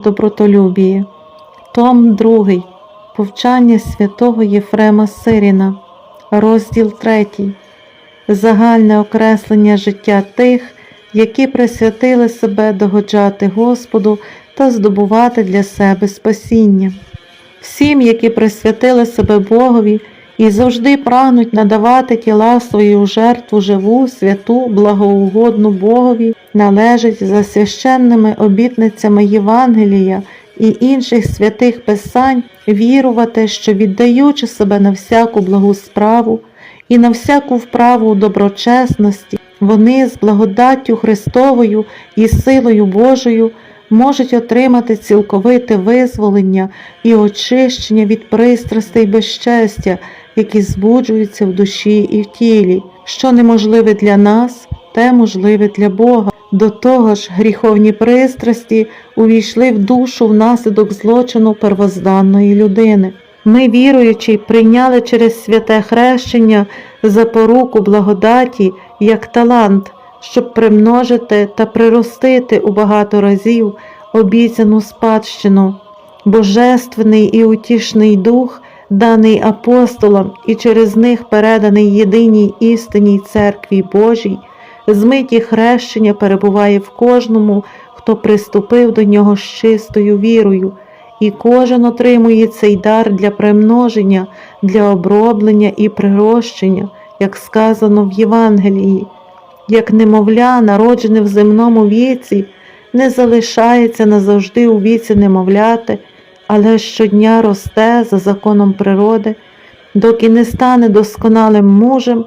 добротолюбії. Том 2. Повчання святого Єфрема Сиріна. Розділ 3. Загальне окреслення життя тих, які присвятили себе догоджати Господу та здобувати для себе спасіння. Всім, які присвятили себе Богові і завжди прагнуть надавати тіла свої у жертву живу, святу, благоугодну Богові, належить за священними обітницями Євангелія і інших святих писань вірувати, що віддаючи себе на всяку благу справу і на всяку вправу доброчесності, вони з благодаттю Христовою і силою Божою можуть отримати цілковите визволення і очищення від пристрастей безчестя, які збуджуються в душі і в тілі. Що неможливе для нас, те можливе для Бога. До того ж, гріховні пристрасті увійшли в душу внаслідок злочину первозданної людини. Ми, віруючи, прийняли через святе хрещення запоруку благодаті як талант, щоб примножити та приростити у багато разів обіцяну спадщину. Божественний і утішний дух, даний апостолам і через них переданий єдиній істинній церкві Божій, змиті хрещення перебуває в кожному, хто приступив до нього з чистою вірою, і кожен отримує цей дар для примноження, для оброблення і прирощення, як сказано в Євангелії. Як немовля, народжене в земному віці, не залишається назавжди у віці немовляти, але щодня росте за законом природи, доки не стане досконалим мужем,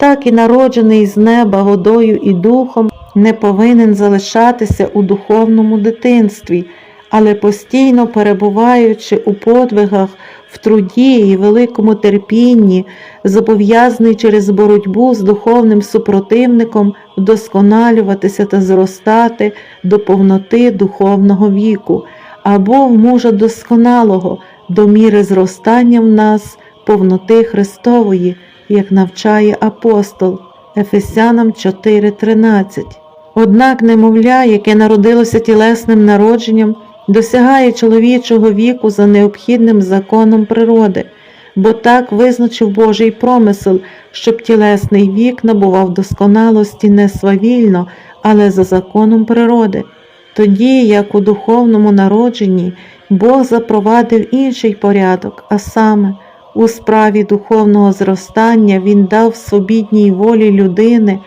так і народжений з неба водою і духом не повинен залишатися у духовному дитинстві, але постійно перебуваючи у подвигах, в труді і великому терпінні, зобов'язаний через боротьбу з духовним супротивником вдосконалюватися та зростати до повноти духовного віку, або в мужа досконалого, до міри зростання в нас повноти Христової, як навчає апостол Ефесянам 4:13. Однак немовля, яке народилося тілесним народженням, досягає чоловічого віку за необхідним законом природи, бо так визначив Божий промисел, щоб тілесний вік набував досконалості не свавільно, але за законом природи. Тоді, як у духовному народженні, Бог запровадив інший порядок, а саме, у справі духовного зростання Він дав свобідній волі людини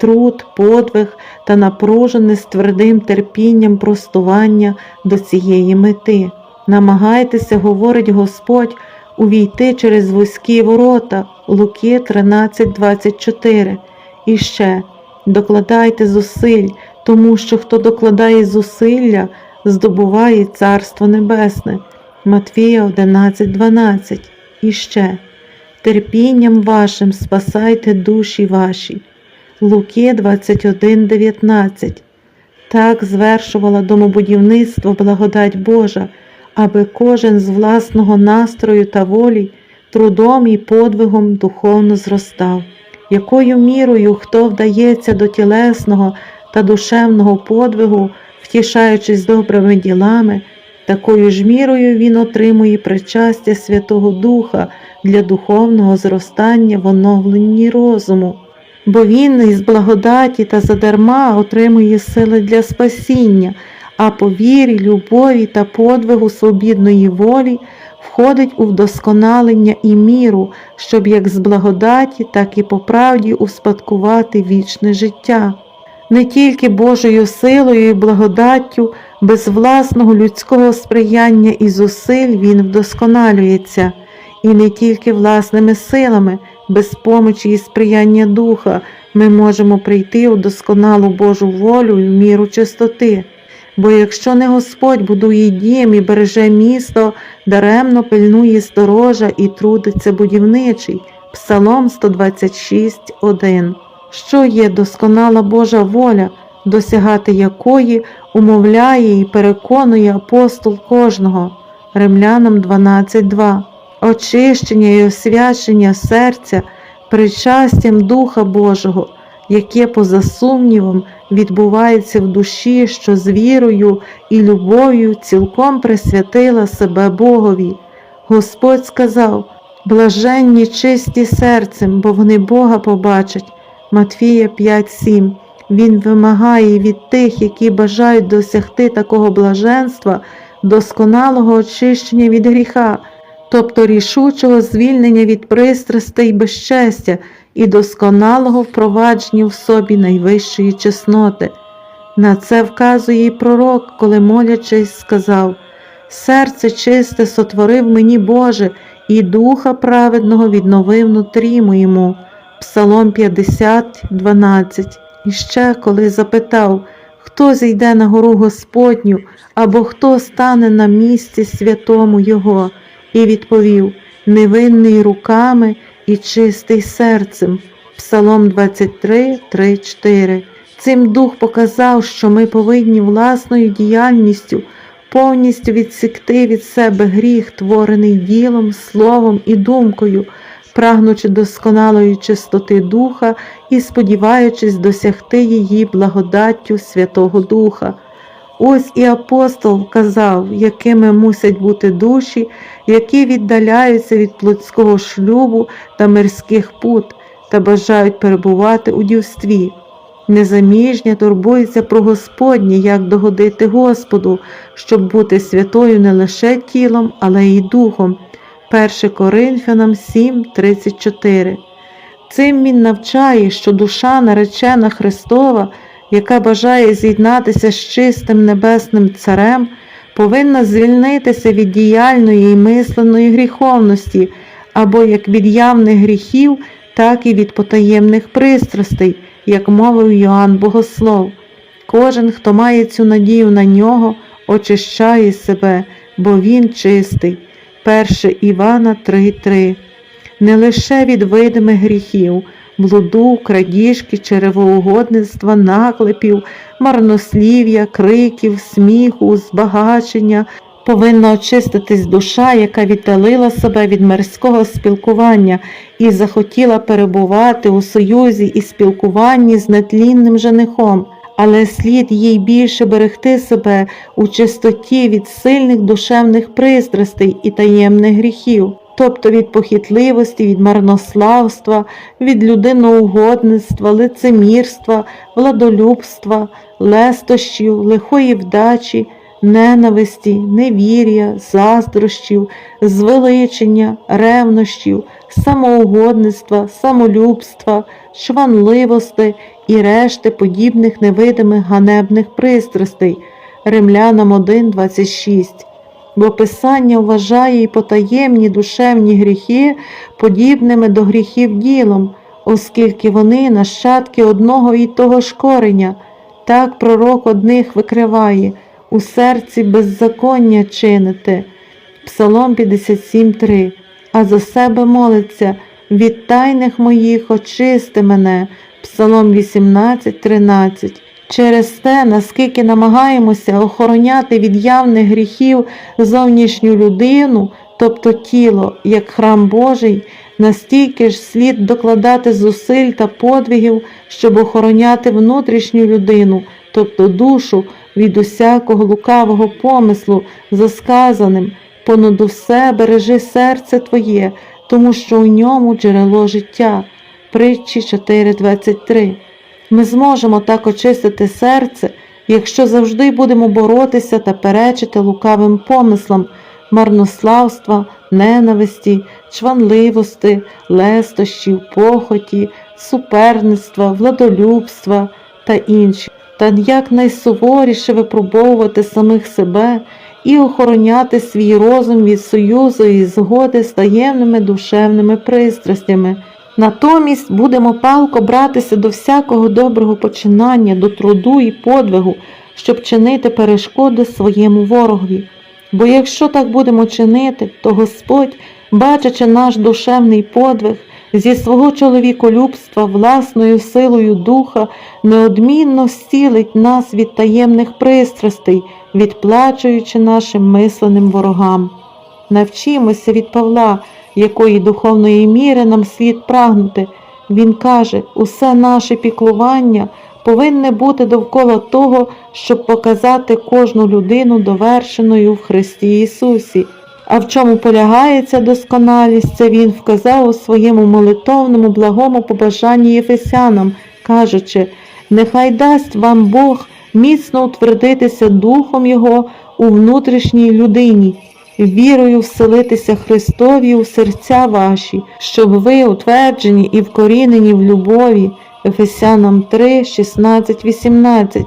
труд, подвиг та напружене з твердим терпінням простування до цієї мети. Намагайтеся, говорить Господь, увійти через вузькі ворота Луки 13:24. І ще докладайте зусиль, тому що хто докладає зусилля, здобуває Царство Небесне. Матвія 11:12. І ще терпінням вашим спасайте душі ваші. Луки 21:19. Так звершувала домобудівництво благодать Божа, аби кожен з власного настрою та волі трудом і подвигом духовно зростав, якою мірою хто вдається до тілесного та душевного подвигу, втішаючись добрими ділами, такою ж мірою він отримує причастя Святого Духа для духовного зростання в оновленні розуму бо він із благодаті та задарма отримує сили для спасіння, а по вірі, любові та подвигу свобідної волі входить у вдосконалення і міру, щоб як з благодаті, так і по правді успадкувати вічне життя. Не тільки Божою силою і благодаттю, без власного людського сприяння і зусиль він вдосконалюється, і не тільки власними силами, без помочі і сприяння Духа ми можемо прийти у досконалу Божу волю і в міру чистоти. Бо якщо не Господь будує дім і береже місто, даремно пильнує сторожа і трудиться будівничий. Псалом 126.1. Що є досконала Божа воля, досягати якої умовляє і переконує апостол кожного. Римлянам 12.2 очищення і освячення серця причастям Духа Божого, яке, поза сумнівом, відбувається в душі, що з вірою і любов'ю цілком присвятила себе Богові. Господь сказав: блаженні чисті серцем, бо вони Бога побачать. Матфія 5:7. Він вимагає від тих, які бажають досягти такого блаженства, досконалого очищення від гріха, тобто рішучого звільнення від пристрастей і безчестя і досконалого впровадження в собі найвищої чесноти. На це вказує і пророк, коли молячись, сказав: Серце чисте сотворив мені Боже, і духа праведного відновив внутрі моєму. Псалом 50, 12. І ще коли запитав, хто зійде на гору Господню, або хто стане на місці святому Його, і відповів невинний руками і чистий серцем. Псалом 23, 3, 4. Цим дух показав, що ми повинні власною діяльністю повністю відсікти від себе гріх, творений ділом, словом і думкою, прагнучи досконалої чистоти духа і сподіваючись досягти її благодаттю Святого Духа. Ось і апостол вказав, якими мусять бути душі, які віддаляються від плотського шлюбу та мирських пут та бажають перебувати у дівстві. Незаміжня турбується про Господнє, як догодити Господу, щоб бути святою не лише тілом, але й духом. 1 Коринфянам 7, 34. Цим він навчає, що душа наречена Христова, яка бажає з'єднатися з чистим небесним Царем, повинна звільнитися від діяльної і мисленої гріховності, або як від явних гріхів, так і від потаємних пристрастей, як мовив Йоанн Богослов. Кожен, хто має цю надію на нього, очищає себе, бо він чистий. 1 Івана 3:3 Не лише від видимих гріхів, блуду, крадіжки, черевоугодництва, наклепів, марнослів'я, криків, сміху, збагачення, повинна очиститись душа, яка віддалила себе від мирського спілкування і захотіла перебувати у союзі і спілкуванні з нетлінним женихом, але слід їй більше берегти себе у чистоті від сильних душевних пристрастей і таємних гріхів. Тобто від похитливості, від марнославства, від людиноугодництва, лицемірства, владолюбства, лестощів, лихої вдачі, ненависті, невір'я, заздрощів, звеличення, ревнощів, самоугодництва, самолюбства, шванливости і решти подібних невидимих ганебних пристрастей. Римлянам 1.26 Бо Писання вважає і потаємні душевні гріхи подібними до гріхів ділом, оскільки вони нащадки одного і того ж кореня. Так пророк одних викриває у серці беззаконня чините. Псалом 57.3 А за себе молиться від тайних моїх очисти мене. Псалом 18.13 Через те, наскільки намагаємося охороняти від явних гріхів зовнішню людину, тобто тіло, як храм Божий, настільки ж слід докладати зусиль та подвигів, щоб охороняти внутрішню людину, тобто душу, від усякого лукавого помислу, за сказаним, понад усе бережи серце твоє, тому що у ньому джерело життя. Притчі 4.23 ми зможемо так очистити серце, якщо завжди будемо боротися та перечити лукавим помислам, марнославства, ненависті, чванливости, лестощів, похоті, суперництва, владолюбства та інші, та якнайсуворіше випробовувати самих себе і охороняти свій розум від союзу і згоди з таємними душевними пристрастями. Натомість будемо палко братися до всякого доброго починання, до труду і подвигу, щоб чинити перешкоди своєму ворогові. Бо якщо так будемо чинити, то Господь, бачачи наш душевний подвиг, зі свого чоловіколюбства, власною силою духа, неодмінно зцілить нас від таємних пристрастей, відплачуючи нашим мисленим ворогам. Навчимося від Павла, якої духовної міри нам слід прагнути. Він каже, усе наше піклування повинне бути довкола того, щоб показати кожну людину довершеною в Христі Ісусі. А в чому полягає ця досконалість, це він вказав у своєму молитовному благому побажанні Єфесянам, кажучи, нехай дасть вам Бог міцно утвердитися Духом Його у внутрішній людині, вірою вселитися Христові у серця ваші, щоб ви утверджені і вкорінені в любові. Ефесянам 3, 16, 18